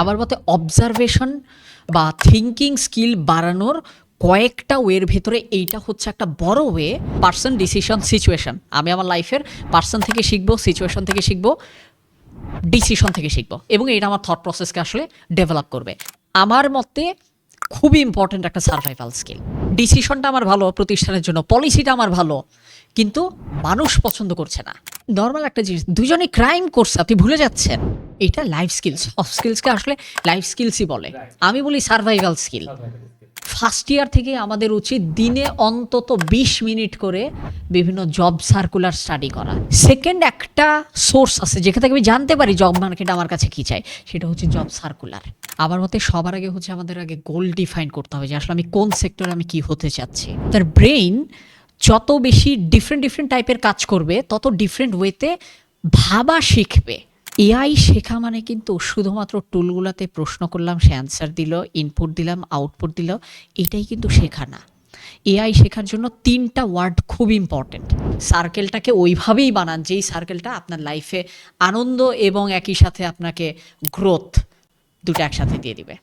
আমার মতে অবজারভেশন বা থিঙ্কিং স্কিল বাড়ানোর কয়েকটা ওয়ের ভেতরে এইটা হচ্ছে একটা বড় ওয়ে পার্সন ডিসিশন সিচুয়েশন আমি আমার লাইফের পার্সন থেকে শিখব সিচুয়েশন থেকে শিখব ডিসিশন থেকে শিখব এবং এটা আমার থট প্রসেসকে আসলে ডেভেলপ করবে। আমার মতে খুবই ইম্পর্ট্যান্ট একটা সার্ভাইভাল স্কিল ডিসিশনটা আমার ভালো, প্রতিষ্ঠানের জন্য। পলিসিটা আমার ভালো, কিন্তু মানুষ পছন্দ করছে না। নর্মাল একটা জিনিস দুজনে ক্রাইম করছে, আপনি ভুলে যাচ্ছেন। এটা লাইফ স্কিলস সফট স্কিলসকে আসলে লাইফ স্কিলসই বলে। আমি বলি সার্ভাইভাল স্কিল ফার্স্ট ইয়ার থেকে আমাদের উচিত দিনে অন্তত বিশ মিনিট করে বিভিন্ন জব সার্কুলার স্টাডি করা। সেকেন্ড একটা সোর্স আছে, যেখান থেকে আমি জানতে পারি জব মার্কেট আমার কাছে কী চাই, সেটা হচ্ছে জব সার্কুলার আমার মতে সবার আগে হচ্ছে আমাদের আগে গোল ডিফাইন করতে হবে যে আসলে আমি কোন সেক্টরে আমি কি হতে চাচ্ছি। তার ব্রেইন যত বেশি ডিফারেন্ট ডিফারেন্ট টাইপের কাজ করবে, তত ডিফারেন্ট ওয়েতে ভাবা শিখবে। এআই শেখা মানে কিন্তু শুধুমাত্র টুলগুলোতে প্রশ্ন করলাম, সে অ্যান্সার দিল ইনপুট দিলাম আউটপুট দিল, এটাই কিন্তু শেখা না। এআই শেখার জন্য তিনটা ওয়ার্ড খুব ইম্পর্ট্যান্ট সার্কেলটাকে ওইভাবেই বানান, যেই সার্কেলটা আপনার লাইফে আনন্দ এবং একই সাথে আপনাকে গ্রোথ দুটো একসাথে দিয়ে দিবে।